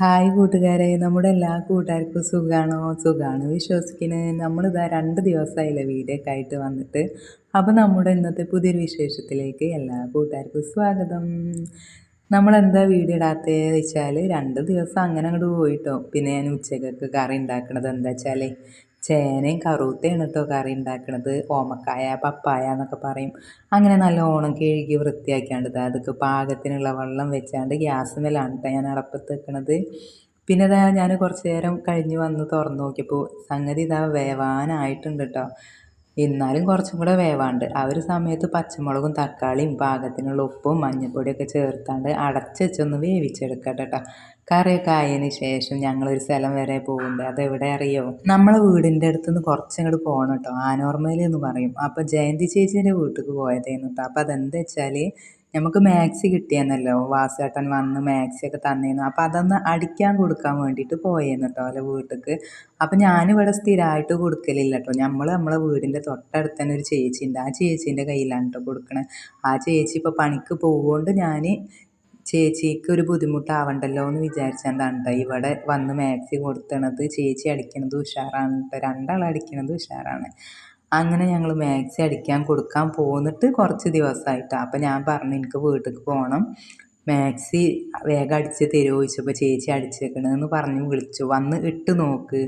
Hi കൂട്ടുകാരെ നമ്മുടെ എല്ലാ കൂട്ടുകാർക്കും സുഖമാണോ സുഖമാണ് വിശ്വസിക്കുന്നത് നമ്മളിതാ രണ്ട് ദിവസമായില്ലേ വീഡിയോക്കെ ആയിട്ട് വന്നിട്ട്. അപ്പോൾ നമ്മുടെ ഇന്നത്തെ പുതിയൊരു വിശേഷത്തിലേക്ക് എല്ലാ കൂട്ടുകാർക്കും സ്വാഗതം. നമ്മളെന്താ വീഡിയോ ഇടാത്തതെന്ന് വെച്ചാൽ രണ്ട് ദിവസം അങ്ങനെ അങ്ങോട്ട് പോയിട്ടോ. പിന്നെ ഞാൻ ഉച്ചക്കൊക്കെ കറി ഉണ്ടാക്കണത് എന്താ വെച്ചാൽ ചേനയും കറുത്തയാണ് കേട്ടോ കറി ഉണ്ടാക്കണത് ഓമക്കായ പപ്പായ എന്നൊക്കെ പറയും. അങ്ങനെ നല്ല ഓണം കഴുകി വൃത്തിയാക്കിയാണ്ട് അതൊക്കെ പാകത്തിനുള്ള വെള്ളം വെച്ചാണ്ട് ഗ്യാസ് മേലാണ് ഞാൻ അടപ്പത്ത് വെക്കണത്. പിന്നെ ഇതാ ഞാൻ കുറച്ച് നേരം കഴിഞ്ഞ് വന്ന് തുറന്നു നോക്കിയപ്പോൾ സംഗതി ഇതാ വേവാനായിട്ടുണ്ട് കേട്ടോ എന്നാലും കുറച്ചും കൂടെ വേവാണ്ട്. ആ ഒരു സമയത്ത് പച്ചമുളകും തക്കാളിയും പാകത്തിനുള്ള ഉപ്പും മഞ്ഞൾപ്പൊടിയൊക്കെ ചേർത്താണ്ട് അടച്ച് വെച്ചൊന്ന് വേവിച്ചെടുക്കട്ടെ കേട്ടോ കറിയൊക്കെ ആയതിന് ശേഷം ഞങ്ങളൊരു സ്ഥലം വരെ പോകുന്നുണ്ട് എവിടെ അറിയോ നമ്മളെ വീടിന്റെ അടുത്തുനിന്ന് കുറച്ചങ്ങോട്ട് പോകണം കേട്ടോ ആനോർമലി എന്ന് പറയും. അപ്പോൾ ജയന്തി ചേച്ചീന്റെ വീട്ടിലേക്ക് പോയതായിരുന്നു കേട്ടോ അപ്പോൾ അതെന്താ വെച്ചാൽ നമുക്ക് മാക്സി കിട്ടിയെന്നല്ലോ. വാസേട്ടൻ വന്ന് മാക്സി ഒക്കെ തന്നിരുന്നു അപ്പൊ അതൊന്ന് അടിക്കാൻ കൊടുക്കാൻ വേണ്ടിയിട്ട് പോയേന്ന് കേട്ടോ അല്ലെ വീട്ടിലേക്ക് അപ്പൊ ഞാനിവിടെ സ്ഥിരമായിട്ട് കൊടുക്കലില്ല കേട്ടോ നമ്മൾ നമ്മളെ വീടിന്റെ തൊട്ടടുത്ത് തന്നെ ഒരു ചേച്ചി ഉണ്ട് ആ ചേച്ചീന്റെ കയ്യിലാണ് കേട്ടോ കൊടുക്കണേ. ആ ചേച്ചി ഇപ്പോൾ പണിക്ക് പോകുകൊണ്ട് ഞാൻ ചേച്ചിക്ക് ഒരു ബുദ്ധിമുട്ടാവണ്ടല്ലോ എന്ന് വിചാരിച്ചാണ്ടാണ് കേട്ടോ ഇവിടെ വന്ന് മാക്സി കൊടുത്തണത് ചേച്ചി അടിക്കണത് ഉഷാറാണ് കേട്ടോ രണ്ടാൾ അടിക്കണത് ഉഷാറാണ്. അങ്ങനെ ഞങ്ങൾ മാക്സി അടിക്കാൻ കൊടുക്കാൻ പോന്നിട്ട് കുറച്ച് ദിവസമായിട്ടാണ് അപ്പം ഞാൻ പറഞ്ഞു എനിക്ക് വീട്ടിലേക്ക് പോകണം മാക്സി വേഗം അടിച്ച് തരുമോ ചോദിച്ചപ്പോൾ ചേച്ചി അടിച്ചേക്കണെന്ന് പറഞ്ഞ് വിളിച്ചു. വന്ന് ഇട്ട് നോക്ക്.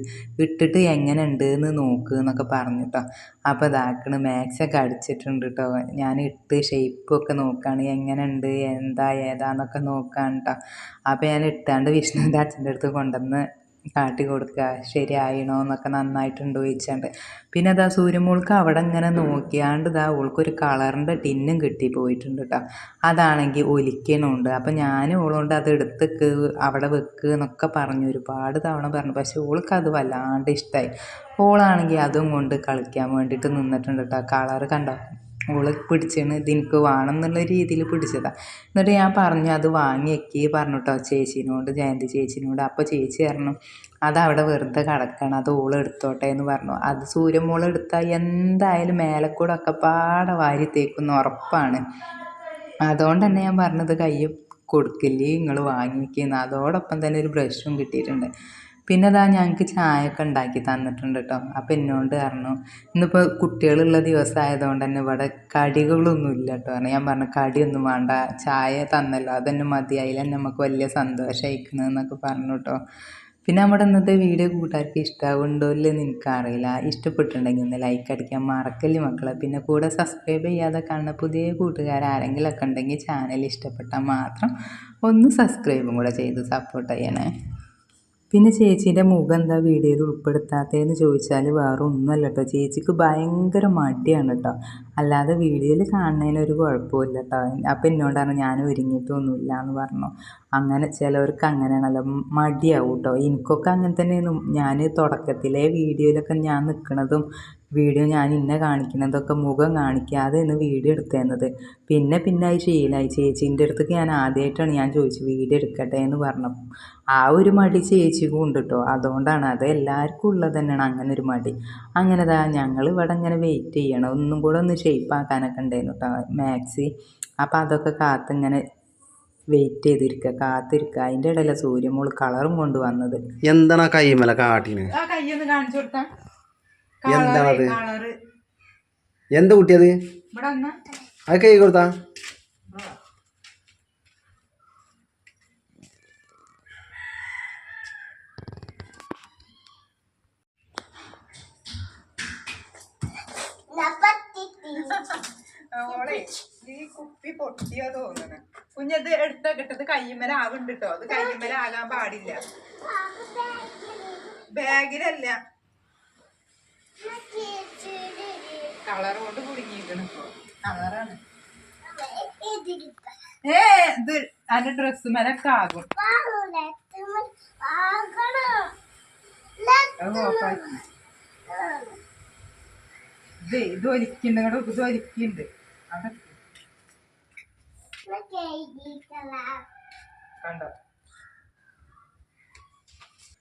ഇട്ടിട്ട് എങ്ങനെ ഉണ്ട് എന്ന് നോക്ക് എന്നൊക്കെ പറഞ്ഞു കേട്ടോ അപ്പോൾ ഇതാക്കണ് മാക്സൊക്കെ അടിച്ചിട്ടുണ്ട് കേട്ടോ ഞാൻ ഇട്ട് ഷേപ്പൊക്കെ നോക്കുകയാണ് എങ്ങനെ ഉണ്ട് എന്താ? ഏതാന്നൊക്കെ നോക്കാൻ കേട്ടോ അപ്പോൾ ഞാൻ ഇട്ടാണ്ട് വിഷ്ണുവിന്റെ അച്ഛന്റെ അടുത്ത് കൊണ്ടുവന്ന് കാട്ടി കൊടുക്കുക ശരിയായിണോ എന്നൊക്കെ നന്നായിട്ടുണ്ടോ ചോദിച്ചാണ്ട്. പിന്നെ അതാ സൂര്യമോൾക്ക് അവിടെ ഇങ്ങനെ നോക്കിയാണ്ട് ഇതാ ഓൾക്കൊരു കളറിന്റെ ടിന്നും കിട്ടി പോയിട്ടുണ്ട് കേട്ടോ അതാണെങ്കിൽ ഒലിക്കണുണ്ട്. അപ്പം ഞാൻ ഓളോണ്ട് അത് എടുത്തേക്ക് അവിടെ വെക്ക് എന്നൊക്കെ പറഞ്ഞു ഒരുപാട് തവണ പറഞ്ഞു. പക്ഷെ ഓൾക്ക് അത് വല്ലാണ്ട് ഇഷ്ടമായി ഓളാണെങ്കിൽ അതും കൊണ്ട് കളിക്കാൻ വേണ്ടിയിട്ട് നിന്നിട്ടുണ്ട് കേട്ടോ കളറ് കണ്ടോ? ഓൾ പിടിച്ചാണ് ഇത് എനിക്ക് വേണം എന്നുള്ള രീതിയിൽ പിടിച്ചതാണ് എന്നിട്ട് ഞാൻ പറഞ്ഞു അത് വാങ്ങി പറഞ്ഞു കേട്ടോ ചേച്ചീനോട് ജയന്തി ചേച്ചീനോട്. അപ്പോൾ ചേച്ചി പറഞ്ഞു അതവിടെ വെറുതെ കിടക്കണം അത് ഓൾ എടുത്തോട്ടെ എന്ന് പറഞ്ഞു. അത് സൂര്യമോൾ എടുത്താൽ എന്തായാലും മേലക്കൂടെ ഒക്കെ പാടെ വാരി തേക്കുന്ന ഉറപ്പാണ്. അതുകൊണ്ട് തന്നെ ഞാൻ പറഞ്ഞത് കൈ കൊടുക്കില്ലേ നിങ്ങൾ വാങ്ങിക്കുന്ന അതോടൊപ്പം തന്നെ ഒരു ബ്രഷും കിട്ടിയിട്ടുണ്ട്. പിന്നെ അതാ ഞങ്ങൾക്ക് ചായ ഒക്കെ ഉണ്ടാക്കി തന്നിട്ടുണ്ട് കേട്ടോ അപ്പം എന്നോട് പറഞ്ഞു ഇന്നിപ്പോൾ കുട്ടികളുള്ള ദിവസമായതുകൊണ്ട് തന്നെ ഇവിടെ കടികളൊന്നും ഇല്ല കേട്ടോ ഞാൻ പറഞ്ഞു കടിയൊന്നും വേണ്ട ചായ തന്നല്ലോ അതന്നെ മതി അതിൽ നമുക്ക് വലിയ സന്തോഷമായിരിക്കണമെന്നൊക്കെ പറഞ്ഞു കേട്ടോ പിന്നെ നമ്മുടെ ഇന്നത്തെ വീഡിയോ കൂട്ടുകാർക്ക് ഇഷ്ടമാകുന്നുണ്ടോ ഇല്ലെന്ന് എനിക്കറിയില്ല. ഇഷ്ടപ്പെട്ടിട്ടുണ്ടെങ്കിൽ ഒന്ന് ലൈക്ക് അടിക്കാൻ മറക്കല്ലേ മക്കളെ. പിന്നെ കൂടെ സബ്സ്ക്രൈബ് ചെയ്യാതെ കാണുന്ന പുതിയ കൂട്ടുകാർ ആരെങ്കിലുമൊക്കെ ഉണ്ടെങ്കിൽ ചാനൽ ഇഷ്ടപ്പെട്ടാൽ മാത്രം ഒന്ന് സബ്സ്ക്രൈബും കൂടെ ചെയ്ത് സപ്പോർട്ട് ചെയ്യണേ. പിന്നെ ചേച്ചീന്റെ മുഖം എന്താ വീഡിയോയിൽ ഉൾപ്പെടുത്താത്തതെന്ന് ചോദിച്ചാൽ വേറെ ഒന്നുമല്ല കേട്ടോ. ചേച്ചിക്ക് ഭയങ്കര മടിയാണ് കേട്ടോ. അല്ലാതെ വീഡിയോയിൽ കാണുന്നതിന് ഒരു കുഴപ്പമില്ല കേട്ടോ അപ്പം എന്നോടാണ് ഞാൻ ഒരുങ്ങിയിട്ടൊന്നുമില്ല എന്ന് പറഞ്ഞു. അങ്ങനെ ചിലവർക്ക് അങ്ങനെയാണല്ലോ. മടിയാവും കേട്ടോ എനിക്കൊക്കെ അങ്ങനെ തന്നെയായിരുന്നു. ഞാൻ തുടക്കത്തിലെ വീഡിയോയിലൊക്കെ ഞാൻ നിൽക്കുന്നതും വീഡിയോ ഞാൻ ഇന്ന കാണിക്കുന്നതൊക്കെ മുഖം കാണിക്കാതെ ഇന്ന് വീഡിയോ എടുത്തേന്നത്. പിന്നെ പിന്നെ അത് ശീലമായി ചേച്ചീന്റെ അടുത്തേക്ക് ഞാൻ ആദ്യമായിട്ടാണ് ഞാൻ ചോദിച്ചു വീഡിയോ എടുക്കട്ടെ എന്ന് പറഞ്ഞു ആ ഒരു മടി ചേച്ചിക്കും ഉണ്ട് കേട്ടോ അതുകൊണ്ടാണ് അത് എല്ലാവർക്കും ഉള്ളത് തന്നെയാണ്. അങ്ങനെ ഒരു മടി. അങ്ങനെ ദാ ഞങ്ങൾ ഇവിടെ ഇങ്ങനെ വെയിറ്റ് ചെയ്യണം. ഒന്നും കൂടെ ഒന്ന് ഷേപ്പ് ആക്കാനൊക്കെ ഉണ്ടായിരുന്നു കേട്ടോ മാക്സി അപ്പം അതൊക്കെ കാത്ത് ഇങ്ങനെ വെയിറ്റ് ചെയ്തിരിക്കുക കാത്തിരിക്കുക അതിന്റെ ഇടയിലെ സൂര്യമോൾ കളറും കൊണ്ട് വന്നത്. എന്താണ് കൈമല കാട്ടിന്? എന്താണത് എന്താ കുട്ടിയത്? അത് കൈ കൊടുത്താ? ഓളെ ഈ കുപ്പി പൊട്ടിയോ തോന്നണ. കുഞ്ഞത് എടുത്ത കിട്ടത് കയ്യുമ്മല ആവുണ്ട് കേട്ടോ അത് കയ്യുമ്മല ആകാൻ പാടില്ല. ബാഗിലല്ല. കളർ കൊണ്ട് കുടുങ്ങിയിരിക്കണം ഇപ്പൊ. കളറാണ് ഏ ഇത് അതിന്റെ ഡ്രസ് മേലൊക്കെ ആകും. ഓ ഓഫാക്കി ഇത് ഇത് ഒലിക്കുന്നുണ്ട് ഇങ്ങോട്ട് ഇത് ഒലിക്കുന്നുണ്ട് അവിടെ കണ്ടോ?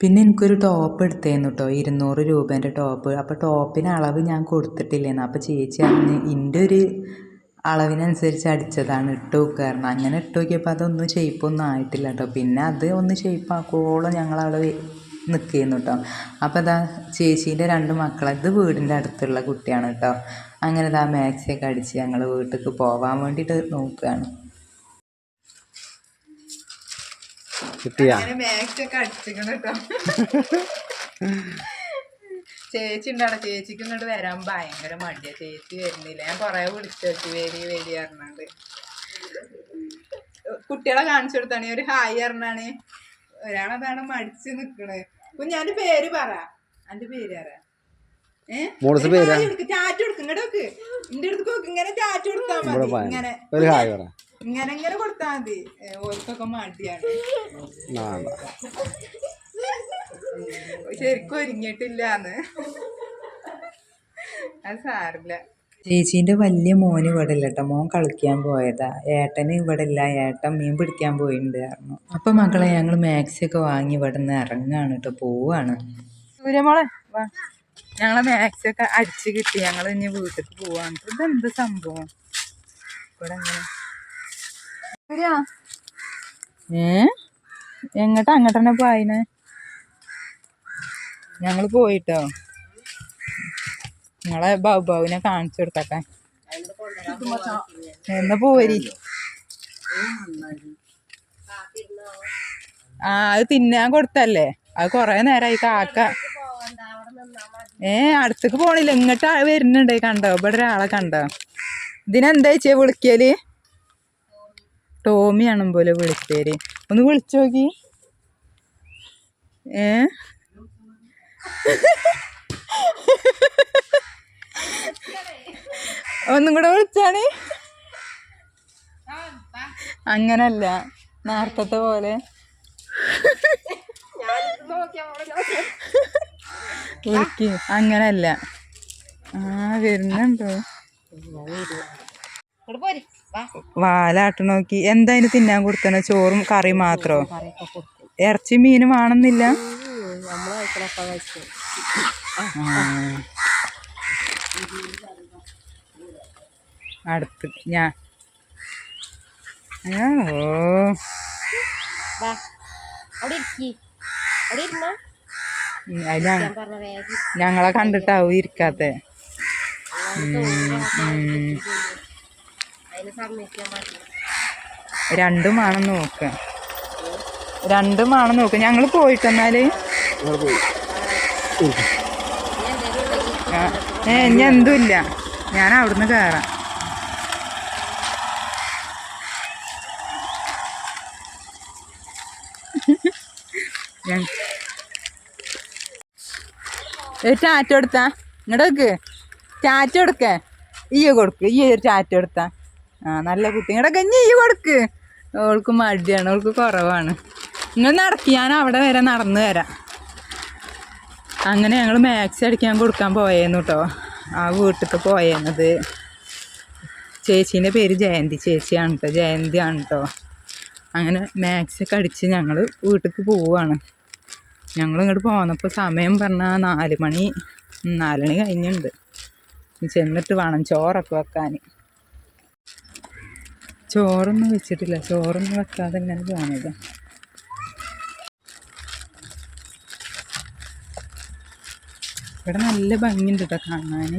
പിന്നെ എനിക്കൊരു ടോപ്പ് എടുത്തേന്നു കേട്ടോ ഇരുന്നൂറ് രൂപേന്റെ ടോപ്പ് അപ്പോൾ ടോപ്പിന് അളവ് ഞാൻ കൊടുത്തിട്ടില്ലേന്ന്. അപ്പോൾ ചേച്ചി അന്ന് എന്റെ ഒരു അളവിനനുസരിച്ച് അടിച്ചതാണ് ഇട്ട് വെക്കാറുണ്ട് അങ്ങനെ ഇട്ട് നോക്കിയപ്പോൾ അതൊന്നും ഷേപ്പൊന്നും ആയിട്ടില്ല കേട്ടോ പിന്നെ അത് ഒന്ന് ഷേപ്പാക്കുവോളം ഞങ്ങൾ അവിടെ നിൽക്കുന്നു കേട്ടോ അപ്പോൾ ഇതാ ചേച്ചീന്റെ രണ്ട് മക്കളെ ഇത് വീടിന്റെ അടുത്തുള്ള കുട്ടിയാണ് കേട്ടോ അങ്ങനെ ഇതാ മാക്സിയൊക്കെ അടിച്ച് ഞങ്ങൾ വീട്ടിലേക്ക് പോകാൻ വേണ്ടിയിട്ട് നോക്കുകയാണ് ചേച്ചി ഉണ്ടാണ് ചേച്ചിക്ക് ഇങ്ങോട്ട് വരാൻ ഭയങ്കര മടിയാ. ചേച്ചി വരുന്നില്ല. ഞാൻ കൊറേ വിളിച്ചു വേരി വരി വരി പറഞ്ഞാണ്ട്. കുട്ടികളെ കാണിച്ചു കൊടുത്താണ്. ഒരു ഹായ് പറഞ്ഞാണ്. ഒരാളതാണ് മടിച്ച് നിക്കണേ? അപ്പൊ ഞാൻ പേര് പറ. അന്റെ പേര് പറ. കൊടുക്കും. ഇങ്ങോട്ട് എന്റെ അടുത്ത് ഇങ്ങനെ ചാറ്റ് കൊടുത്താ മതി. ഇങ്ങനെ ഇങ്ങനെ ഇങ്ങനെ കൊടുത്താ മതി. ഏ, ഓർക്കൊക്കെ മടിയാണ്. നാളെ ശരിക്കും ഒരുങ്ങിയിട്ടില്ലാന്ന്. അത് സാറില്ല ചേച്ചീന്റെ വലിയ മോന് ഇവിടെ ഇല്ല കേട്ടോ മോൻ കളിക്കാൻ പോയതാ. ഏട്ടന് ഇവിടെ ഇല്ല ഏട്ടൻ മീൻ പിടിക്കാൻ പോയിട്ടുണ്ട് പറഞ്ഞു. അപ്പം മക്കളെ ഞങ്ങൾ മാക്സി ഒക്കെ വാങ്ങി ഇവിടെ നിന്ന് ഇറങ്ങാണ് കേട്ടോ പോവാണ്. സൂര്യമോളെ ഞങ്ങളെ മാക്സി ഒക്കെ അടിച്ച് കിട്ടി. ഞങ്ങൾ ഇനി വീട്ടിലേക്ക് പോവാണ്. ഇതെന്ത് സംഭവം? ഇവിടെ സൂര്യ ഏ? എങ്ങട്ടാ അങ്ങോട്ടന്നെ പോയിനെ? ഞങ്ങൾ പോയിട്ടോ? നിങ്ങളെ ബാബുബാബുവിനെ കാണിച്ചു കൊടുക്കട്ടെ എന്ന പോരി. ആ അത് തിന്നാൻ കൊടുത്തല്ലേ? അത് കൊറേ നേരമായി കാക്ക. ഏ അടുത്തേക്ക് പോണില്ല. ഇങ്ങോട്ട് വരുന്നുണ്ട് കണ്ടോ? ഇവിടെ ഒരാളെ കണ്ടോ? ഇതിനെന്താ ചേച്ചിയെ വിളിക്കൽ? ടോമിയാണ് പോലെ വിളിച്ചേര്. ഒന്ന് വിളിച്ചു നോക്കി. ഏ? ഒന്നും കൂടെ വിളിച്ചാണ് അങ്ങനല്ല നേരത്തെ പോലെ. വിളിക്ക് അങ്ങനല്ല. ആ വരുന്നുണ്ടോ? വാലാട്ട് നോക്കി. എന്താ അതിന് തിന്നാൻ കൊടുത്തണ ചോറും കറി മാത്രോ? ഇറച്ചി മീനും ആണെന്നില്ല. അടുത്ത് ഞാൻ ഓ ഞങ്ങളെ കണ്ടിട്ടാവും ഇരിക്കാത്ത. രണ്ടും ആണെന്ന് നോക്ക. രണ്ടും ആണെന്ന് നോക്ക. ഞങ്ങൾ പോയിട്ടെന്നാൽ? ആ, ഏ ഇനി എന്തുമില്ല. ഞാൻ അവിടുന്ന് കയറാം ഒരു ടാറ്റ കൊടുത്താ ഇങ്ങോട്ട് വെക്ക്. ടാറ്റ കൊടുക്കേ കൊടുക്ക്. ഈ ഒരു ടാറ്റ കൊടുത്താ ആ നല്ല കുട്ടി. ഇങ്ങോട്ട് കഞ്ഞി ഈ കൊടുക്ക്. ഓൾക്ക് മടിയാണ്. ഓൾക്ക് കുറവാണ്. നിങ്ങൾ നടക്കി. ഞാൻ അവിടെ വരെ നടന്നു വരാം. അങ്ങനെ ഞങ്ങൾ മാക്സി അടിക്കാൻ കൊടുക്കാൻ പോയേന്നു കേട്ടോ ആ വീട്ടിൽ പോയേന്നത്. ചേച്ചീന്റെ പേര് ജയന്തി ചേച്ചിയാണ് കേട്ടോ ജയന്തിയാണ് കേട്ടോ അങ്ങനെ മാക്സൊക്കെ അടിച്ച് ഞങ്ങൾ വീട്ടിലേക്ക് പോവുകയാണ് ഞങ്ങൾ ഇങ്ങോട്ട് പോന്നപ്പോൾ സമയം പറഞ്ഞാൽ നാല് മണി നാല് മണി കഴിഞ്ഞിട്ടുണ്ട് ചെന്നിട്ട് വേണം ചോറൊക്കെ വെക്കാൻ. ചോറൊന്നും വെച്ചിട്ടില്ല. ചോറൊന്നും വെക്കാതെ ഇങ്ങനെ പോണത്. ഇവിടെ നല്ല ഭംഗിയുണ്ട് കേട്ടോ കാണാൻ.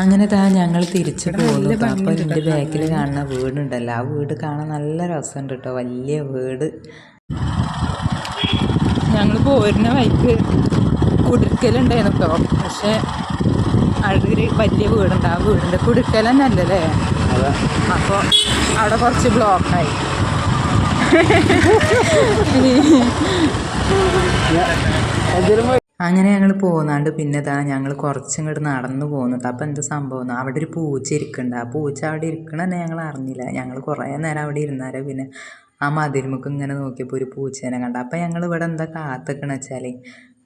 അങ്ങനെ താ ഞങ്ങൾ തിരിച്ചു പോകുന്നു അപ്പോൾ അപ്പൊ എന്റെ ബാക്കിൽ കാണുന്ന വീടുണ്ടല്ലോ. ആ വീട് കാണാൻ നല്ല രസമുണ്ട് കേട്ടോ വലിയ വീട്. ഞങ്ങൾ പോരുന്ന വൈക്ക് കുടുക്കലുണ്ടായിരുന്നു കേട്ടോ പക്ഷെ അതൊരു വലിയ വീടുണ്ട്. ആ വീടിന്റെ കുടിർക്കൽ തന്നെ അല്ലല്ലേ അപ്പോൾ അവിടെ കുറച്ച് ബ്ലോക്കായി അങ്ങനെ ഞങ്ങൾ പോന്നാണ്ട് പിന്നെ താ ഞങ്ങൾ കുറച്ചിങ്ങോട്ട് നടന്നു പോകുന്നുണ്ട് അപ്പം എന്താ സംഭവം? അവിടെ ഒരു പൂച്ച ഇരിക്കുന്നുണ്ട് ആ പൂച്ച അവിടെ ഇരിക്കണ തന്നെ ഞങ്ങൾ അറിഞ്ഞില്ല. ഞങ്ങൾ കുറേ നേരം അവിടെ ഇരുന്നാലേ പിന്നെ ആ മതിൽമുക്ക് ഇങ്ങനെ നോക്കിയപ്പോൾ ഒരു പൂച്ചേനെ കണ്ട. അപ്പം ഞങ്ങൾ ഇവിടെ എന്താ കാത്തിക്കണ വെച്ചാൽ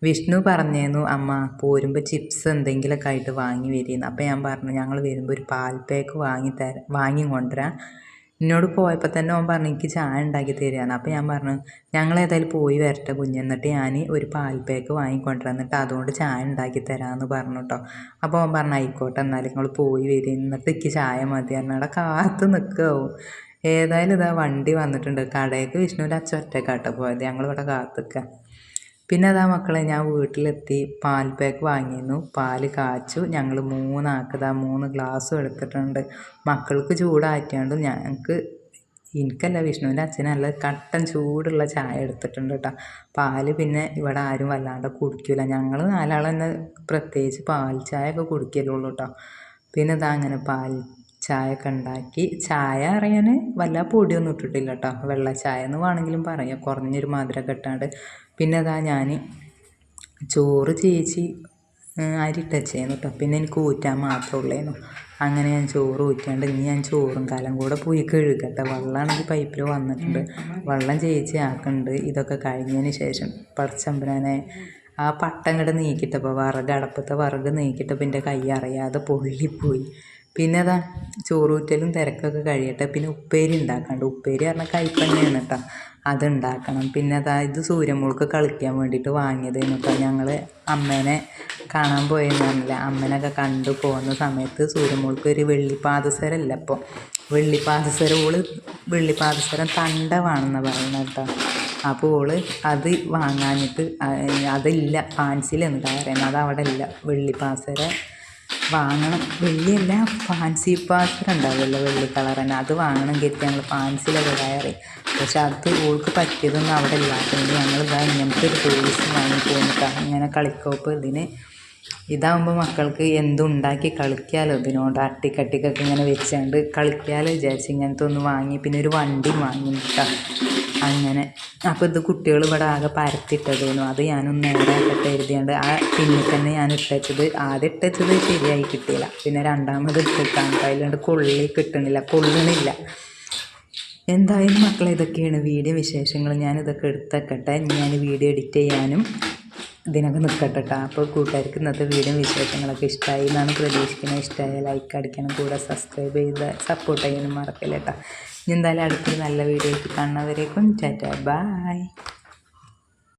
വിഷ്ണു പറഞ്ഞേന്നു അമ്മ പോരുമ്പോൾ ചിപ്സ് എന്തെങ്കിലുമൊക്കെ ആയിട്ട് വാങ്ങി വരികയെന്ന് അപ്പം ഞാൻ പറഞ്ഞു ഞങ്ങൾ വരുമ്പോൾ ഒരു പാൽ പാക്ക് വാങ്ങി തരാം വാങ്ങി കൊണ്ടുവരാം. എന്നോട് പോയപ്പോൾ തന്നെ ഓൻ പറഞ്ഞു എനിക്ക് ചായ ഉണ്ടാക്കി തരികയാണ് അപ്പോൾ ഞാൻ പറഞ്ഞു ഞങ്ങൾ ഏതായാലും പോയി വരട്ടെ കുഞ്ഞ്. എന്നിട്ട് ഞാൻ ഒരു പാൽ പാക്ക് വാങ്ങിക്കൊണ്ടിരാം എന്നിട്ട് അതുകൊണ്ട് ചായ ഉണ്ടാക്കി തരാമെന്ന് പറഞ്ഞു കേട്ടോ അപ്പോൾ ഓൻ പറഞ്ഞു ആയിക്കോട്ടെ എന്നാലും നിങ്ങൾ പോയി വരും. എന്നിട്ട് എനിക്ക് ചായ മതി. എന്നാടെ കാത്ത് നിൽക്കാവും ഏതായാലും ഇതാ വണ്ടി വന്നിട്ടുണ്ട്. കടയ്ക്ക് വിഷ്ണുവിന്റെ അച്ഛൻ ഒറ്റക്കാട്ടോ പോയത്. ഞങ്ങളിവിടെ കാത്ത് നിൽക്കുക പിന്നെ അതാ മക്കളെ ഞാൻ വീട്ടിലെത്തി പാൽ പാക്ക് വാങ്ങിയിരുന്നു. പാൽ കാച്ചു. ഞങ്ങൾ മൂന്നാക്കതാ മൂന്ന് ഗ്ലാസ്സും എടുത്തിട്ടുണ്ട്. മക്കൾക്ക് ചൂടാറ്റാണ്ട് ഞങ്ങൾക്ക് എനിക്കല്ല വിഷ്ണുവിന്റെ അച്ഛനല്ല കട്ടൻ ചൂടുള്ള ചായ എടുത്തിട്ടുണ്ട് കേട്ടോ പാൽ പിന്നെ ഇവിടെ ആരും വല്ലാണ്ട് കുടിക്കില്ല ഞങ്ങൾ നാലാളെന്നെ പ്രത്യേകിച്ച് പാൽ ചായ ഒക്കെ കുടിക്കലുള്ളൂ കേട്ടോ പിന്നെ ഇതാ അങ്ങനെ പാൽ ചായ ഒക്കെ ഉണ്ടാക്കി. ചായ അറിയാൻ വല്ല പൊടിയൊന്നും ഇട്ടിട്ടില്ല കേട്ടോ വെള്ള ചായ എന്ന് വേണമെങ്കിലും പറയാം. കുറഞ്ഞൊരു മധുരമൊക്കെ ഇട്ടാണ്ട്. പിന്നെ അതാ ഞാൻ ചോറ് ചേച്ചി അരി ഇട്ടച്ചേന്നു കേട്ടോ പിന്നെ എനിക്ക് ഊറ്റാൻ മാത്രമേ ഉള്ളേനു അങ്ങനെ ഞാൻ ചോറ് ഊറ്റാണ്ട് ഇനി ഞാൻ ചോറും കാലം കൂടെ പോയി കഴുകട്ടെ. വെള്ളമാണെങ്കിൽ പൈപ്പിൽ വന്നിട്ടുണ്ട്. വെള്ളം ചേച്ചി ആക്കുന്നുണ്ട്. ഇതൊക്കെ കഴിഞ്ഞതിന് ശേഷം പടച്ചമ്പനെ ആ പട്ടം കിട നീക്കിയിട്ടപ്പോൾ വിറക് അടപ്പത്തെ വിറക് നീക്കിയിട്ടപ്പോൾ എന്റെ കൈ അറിയാതെ പൊള്ളിപ്പോയി. പിന്നെ അതാ ചോറൂറ്റലും തിരക്കൊക്കെ കഴിയട്ടെ. പിന്നെ ഉപ്പേരി ഉണ്ടാക്കാണ്ട്. ഉപ്പേരി പറഞ്ഞാൽ കൈപ്പന്നെയാണ് കേട്ടോ അത് ഉണ്ടാക്കണം പിന്നെ അതാ ഇത് സൂര്യമുൾക്ക് കളിക്കാൻ വേണ്ടിയിട്ട് വാങ്ങിയതെന്ന് കേട്ടോ ഞങ്ങൾ അമ്മേനെ കാണാൻ പോയെന്ന് പറഞ്ഞില്ല? അമ്മേനൊക്കെ കണ്ടു പോകുന്ന സമയത്ത് സൂര്യമുൾക്ക് ഒരു വെള്ളിപ്പാദസരം ഇല്ല അപ്പോൾ വെള്ളിപ്പാദസര ഓൾ വെള്ളിപ്പാദസരം തണ്ട വേണമെന്ന് പറയുന്നത് കേട്ടോ അപ്പോൾ ഓൾ അത് വാങ്ങാഞ്ഞിട്ട് അതില്ല. പാൻസിലെന്താ പറയുന്നത്. അത് അവിടെ ഇല്ല വെള്ളിപ്പാസരം വാങ്ങണം. വെള്ളിയല്ല ഫാൻസി പാത്രം ഉണ്ടാവുമല്ലോ വെള്ളി കളർ തന്നെ. അത് വാങ്ങണം കരുതി ഞങ്ങൾ ഫാൻസിയിലൊക്കെ കയറി. പക്ഷെ അത് ഓൾക്ക് പറ്റിയതൊന്നും അവിടെ ഇല്ലാത്തതുകൊണ്ട് ഞങ്ങൾ ഇതാ ഇങ്ങനത്തെ ഒരു ടൂറിസ്റ്റ് വാങ്ങി പോന്നിട്ടാ ഇങ്ങനെ കളിക്കോപ്പ് ഇതിന് ഇതാകുമ്പോൾ മക്കൾക്ക് എന്തുണ്ടാക്കി കളിക്കാമല്ലോ ഇതിനോട് അട്ടിക്കട്ടിക്കൊക്കെ ഇങ്ങനെ വെച്ചുകൊണ്ട് കളിക്കാമല്ലോ വിചാരിച്ച് ഇങ്ങനത്തെ ഒന്ന് വാങ്ങി. പിന്നെ ഒരു വണ്ടി വാങ്ങി കേട്ടോ അങ്ങനെ. അപ്പോൾ ഇത് കുട്ടികൾ ഇവിടെ ആകെ പരത്തിട്ടതോന്നു അത് ഞാനൊന്ന് നേരാക്കട്ടെ എഴുതിയാണ്ട് ആ പിന്നിൽ തന്നെ ഞാൻ ഇട്ടച്ചത്. ആദ്യം ഇട്ടച്ചത് ശരിയായി കിട്ടിയില്ല. പിന്നെ രണ്ടാമത് ഇട്ടിട്ടാണ് അതിലുണ്ട് കൊള്ളി കിട്ടണില്ല കൊള്ളണില്ല. എന്തായാലും മക്കളെ ഇതൊക്കെയാണ് വീഡിയോ വിശേഷങ്ങൾ. ഞാനിതൊക്കെ എടുത്തേക്കട്ടെ. ഞാൻ വീഡിയോ എഡിറ്റ് ചെയ്യാനും ഇതിനൊക്കെ നിൽക്കട്ടെ കേട്ടോ അപ്പോൾ കൂട്ടുകാർക്ക് ഇന്നത്തെ വീഡിയോ വിശേഷങ്ങളൊക്കെ ഇഷ്ടമായി എന്നാണ് പ്രതീക്ഷിക്കുന്നത്. ഇഷ്ടമായ ലൈക്ക് അടിക്കണം കൂടെ സബ്സ്ക്രൈബ് ചെയ്ത് സപ്പോർട്ട് ചെയ്യാനും മറക്കില്ല കേട്ടോ ഇനി എന്തായാലും അടുത്തൊരു നല്ല വീഡിയോ കാണുന്നവരേക്കും ടാറ്റ. ബൈ